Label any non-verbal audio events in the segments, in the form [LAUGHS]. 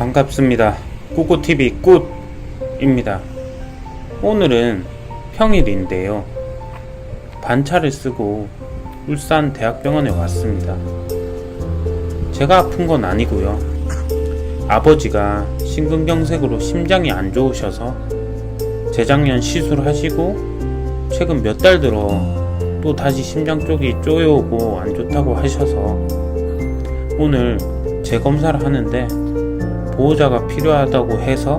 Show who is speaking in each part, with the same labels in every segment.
Speaker 1: 반갑습니다. 꾸꾸TV 굿입니다. 오늘은 평일인데요. 반차를 쓰고 울산 대학병원에 왔습니다. 제가 아픈 건 아니고요. 아버지가 심근경색으로 심장이 안 좋으셔서 재작년 시술하시고 최근 몇 달 들어 또 다시 심장 쪽이 쪼여오고 안 좋다고 하셔서 오늘 재검사를 하는데 보호자가 필요하다고 해서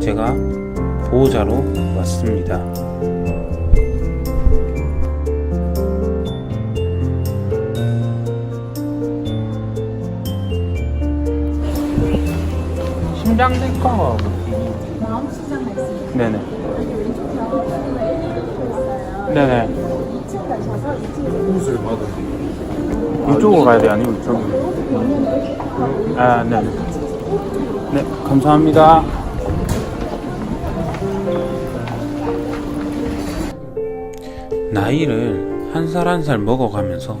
Speaker 1: 제가 보호자로 왔습니다. 심장 내과
Speaker 2: 마음 시장 말씀이에요.
Speaker 1: 네네
Speaker 2: 여기 왼쪽 병원에 있어요.
Speaker 1: 네네
Speaker 2: 2층 가셔서 2층에서
Speaker 1: 이쪽으로 가야 돼 아니면 이쪽으로? 아 네 네네 감사합니다. 나이를 한살 한살 먹어가면서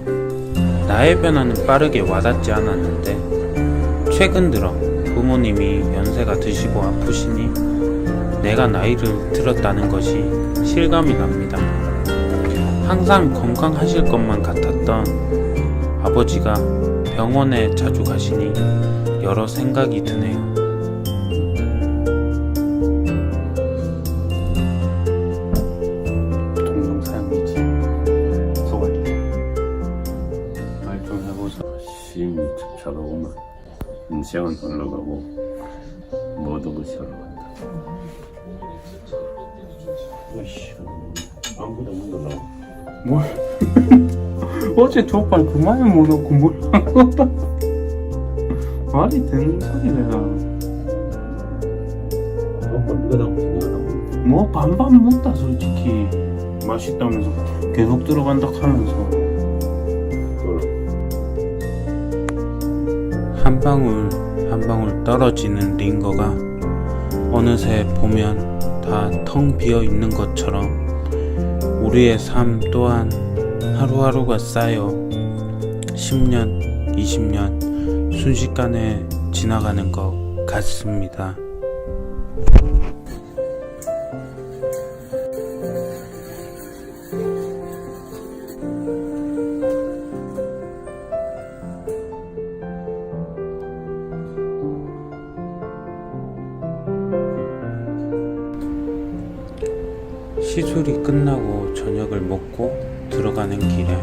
Speaker 1: 나의 변화는 빠르게 와닿지 않았는데 최근 들어 부모님이 연세가 드시고 아프시니 내가 나이를 들었다는 것이 실감이 납니다. 항상 건강하실 것만 같았던 아버지가 병원에 자주 가시니 여러 생각이 드네요. 말좀 해보자.
Speaker 3: 시임이 인생은 흘러가고 모든 것이 흘러간다. 아이씨, 아무도 못 올라.
Speaker 1: 뭘? [LAUGHS] 어제 족발 그만에 못 넣고 뭘 한거다 말이 되는
Speaker 3: 생각하고
Speaker 1: 뭐 반반 먹다 솔직히. 맛있다면서 계속 들어간다 하면서. 한 방울 한 방울 떨어지는 링거가 어느새 보면 다 텅 비어 있는 것처럼 우리의 삶 또한 하루하루가 쌓여 10년, 20년 순식간에 지나가는 것 같습니다. 시술이 끝나고 저녁을 먹고 들어가는 길에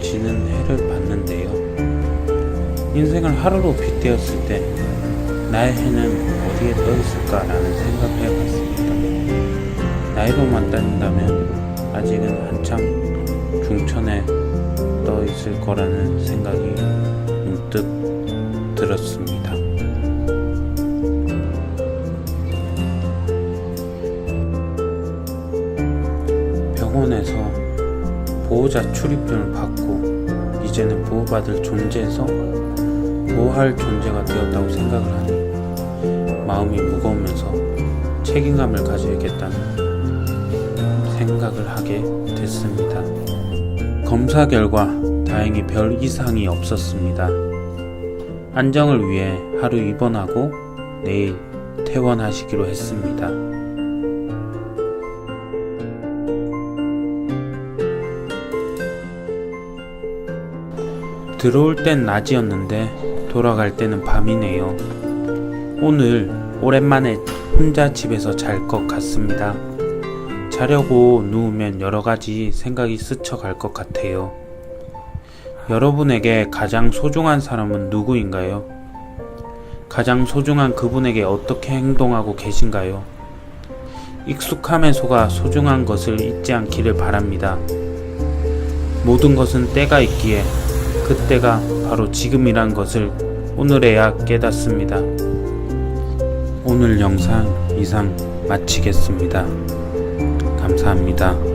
Speaker 1: 지는 해를 봤는데요. 인생을 하루로 빗대었을 때 나의 해는 어디에 떠 있을까라는 생각을 해봤습니다. 나이로만 따진다면 아직은 한참 중천에 떠 있을 거라는 생각이 문득 들었습니다. 보호자 출입증을 받고 이제는 보호받을 존재에서 보호할 존재가 되었다고 생각을 하니 마음이 무거우면서 책임감을 가져야겠다는 생각을 하게 됐습니다. 검사 결과 다행히 별 이상이 없었습니다. 안정을 위해 하루 입원하고 내일 퇴원하시기로 했습니다. 들어올 땐 낮이었는데 돌아갈 때는 밤이네요. 오늘 오랜만에 혼자 집에서 잘 것 같습니다. 자려고 누우면 여러 가지 생각이 스쳐갈 것 같아요. 여러분에게 가장 소중한 사람은 누구인가요? 가장 소중한 그분에게 어떻게 행동하고 계신가요? 익숙함에 속아 소중한 것을 잊지 않기를 바랍니다. 모든 것은 때가 있기에 그때가 바로 지금이란 것을 오늘에야 깨닫습니다. 오늘 영상 이상 마치겠습니다. 감사합니다.